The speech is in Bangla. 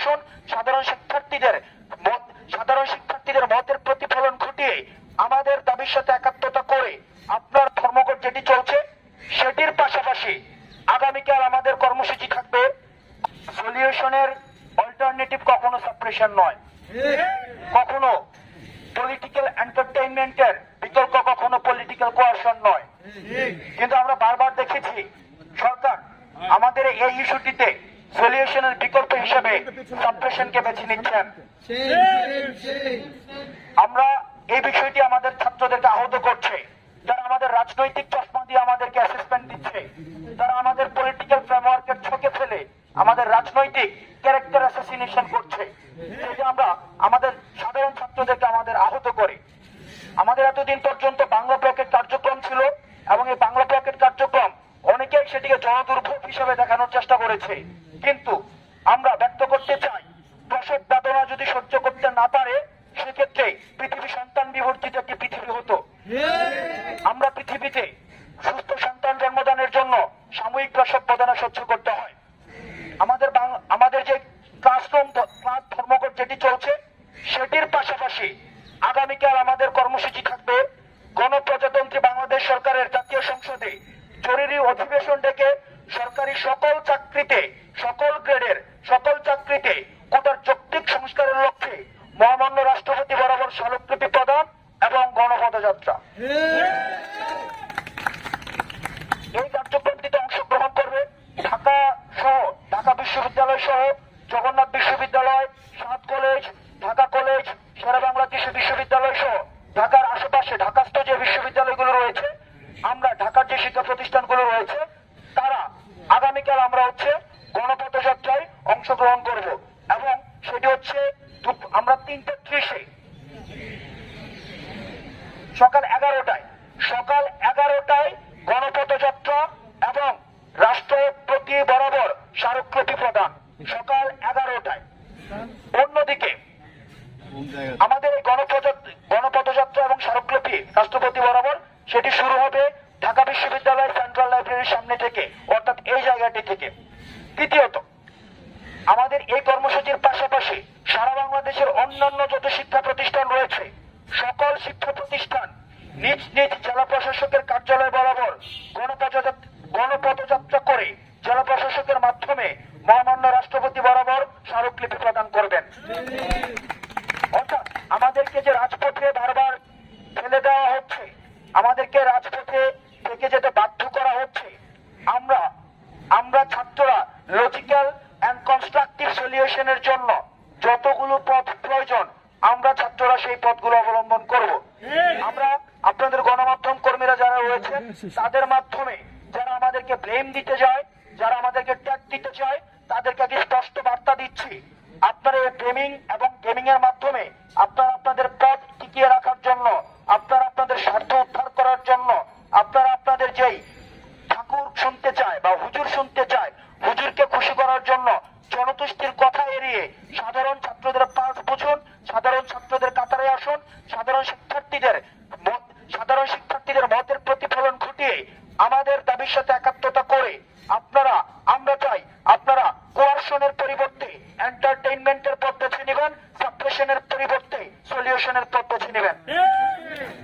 আসুন, সাধারণ শিক্ষার্থীদের মত, সাধারণ শিক্ষার্থীদের মতের প্রতিফলন ঘটিয়ে আমাদের দাবির সাথে একাত্মতা করে আপনার ধর্মঘট যেটি চলছে, সেটির পাশাপাশি আগামীকাল আমাদের কর্মসূচি থাকবে। সলিউশনের অল্টারনেটিভ কখনো সাপ্রেশন নয়। কখনো পলিটিক্যাল এন্টারটেইনমেন্টের বিকল্প কখনো পলিটিক্যাল কোয়াশন নয়। কিন্তু আমরা বারবার দেখেছি, সরকার, আমাদের এই ইস্যুটিতে সলিউশনের বিকল্প হিসেবে সাপ্রেশনকে বেছে নিচ্ছেন। আমরা এই বিষয়টি আমাদের ছাত্রদেরকে আহত করছে। যারা আমাদের রাজনৈতিক চশমা দিয়ে আমাদেরকে অ্যাসেসমেন্ট দিচ্ছে তারা আমাদের পলিটিক্যাল ফ্রেমওয়ার্কের ছকে ফেলে আমাদের রাজনৈতিক ক্যারেক্টার অ্যাসাসিনেশন করছে এই যে আমরা আমাদের সাধারণ ছাত্রদেরকে আমাদের আহত করে। আমাদের এতদিন পর্যন্ত বাংলা ব্লকের কার্যক্রম ছিল এবং এই বাংলা ব্লকের কার্যক্রম অনেকেই সেটিকে জনদুর্ভোগ হিসেবে দেখানোর চেষ্টা করেছে। কিন্তু আমরা ব্যক্ত করতে চাই, প্রসব বেদনা যদি সহ্য করতে না পারে, সেক্ষেত্রে পৃথিবী সন্তান বিবর্তিত একটি পৃথিবী হতো। আমরা পৃথিবীতে সুস্থ সন্তান জন্মদানের জন্য সাময়িক প্রসব বেদনা সহ্য করতে হয়। আমাদের আমাদের যে ক্লাসরুম, ক্লাস ধর্মঘট যেটি চলছে, সেটির পাশাপাশি আগামীকাল আমাদের কর্মসূচি থাকবে। গণপ্রজাতন্ত্রী বাংলাদেশ সরকারের জাতীয় সংসদে জরুরি অধিবেশন ডেকে সরকারি সকল চাকরিতে, সকল গ্রেডের, সকল চাকরিতে কোটার যৌক্তিক সংস্কারের লক্ষ্যে মহামান্য রাষ্ট্রপতি বরাবর স্মারকলিপি প্রদান এবং গণপদযাত্রা। এই কার্যক্রমটিতে অংশগ্রহণ করবে ঢাকা সহ ঢাকা বিশ্ববিদ্যালয় সহ জগন্নাথ বিশ্ববিদ্যালয়, সাত কলেজ, ঢাকা কলেজ শেরেবাংলা কৃষি বিশ্ববিদ্যালয় সহ ঢাকার আশেপাশে ঢাকাস্থ যে বিশ্ববিদ্যালয়গুলো রয়েছে। আমরা ঢাকার যে শিক্ষা প্রতিষ্ঠানগুলো রয়েছে তারা আগামীকাল আমরা হচ্ছে গণপথযাত্রায় অংশগ্রহণ করব। এবং সেটি হচ্ছে আমরা তিনটে ত্রিশে। সকাল এগারোটায়। সকাল এগারোটায় গণপথযাত্রা এবং রাষ্ট্রপতি বরাবর স্মারকলিপি প্রদান সকাল এগারোটায়। অন্যদিকে আমাদের এই গণপথযাত্রা গণপথযাত্রা এবং স্মারকলিপি রাষ্ট্রপতি বরাবর সেটি শুরু হবে ঢাকা বিশ্ববিদ্যালয়ের সেন্ট্রাল লাইব্রেরির সামনে থেকে, অর্থাৎ এই জায়গাটি থেকে। দ্বিতীয়ত আমাদের এই কর্মসূচির পাশাপাশি সারা বাংলাদেশের অন্যান্য যত শিক্ষা প্রতিষ্ঠান রয়েছে, সকল শিক্ষা প্রতিষ্ঠান নিজ নিজ জেলা প্রশাসকের কার্যালয় বরাবর গণপথযাত্রা করে জেলা প্রশাসকের মাধ্যমে মহামান্য রাষ্ট্রপতি বরাবর স্মারকলিপি প্রদান করবেন। অর্থাৎ আমাদেরকে যে রাজপথে বারবার ফেলে দেওয়া হচ্ছে আমাদেরকে রাজপথে থেকে যেতে বাধ্য করা হচ্ছে। আমরা আমরা ছাত্ররা লজিক্যাল অ্যান্ড কনস্ট্রাকটিভ সলিউশনের জন্য যতগুলো পথ প্রয়োজন, আমরা ছাত্ররা সেই পথগুলো অবলম্বন করব। আমরা আপনাদের গণমাধ্যম কর্মীরা যারা রয়েছেন তাদের মাধ্যমে যারা আমাদেরকে ব্লেম দিতে যায়, যারা আমাদেরকে ট্যাগ দিতে চায়, তাদেরকে স্পষ্ট বার্তা দিচ্ছি। আপনারা এই গেমিং এবং গেমিং এর মাধ্যমে সন্তুষ্টির কথা এড়িয়ে সাধারণ ছাত্রদের পাঠ বুঝুন, সাধারণ ছাত্রদের কাতারে আসুন, সাধারণ শিক্ষার্থীদের সাধারণ শিক্ষার্থীদের মতের প্রতিফলন ঘটিয়ে আমাদের দাবির সাথে একাত্মতা করে আপনারা, আমরা চাই আপনারা কোয়ারশনের পরিবর্তে এন্টারটেইনমেন্টের পথ বেছে নেবেন সাপ্রেশনের পরিবর্তে সলিউশনের পথ বেছে নেবেন।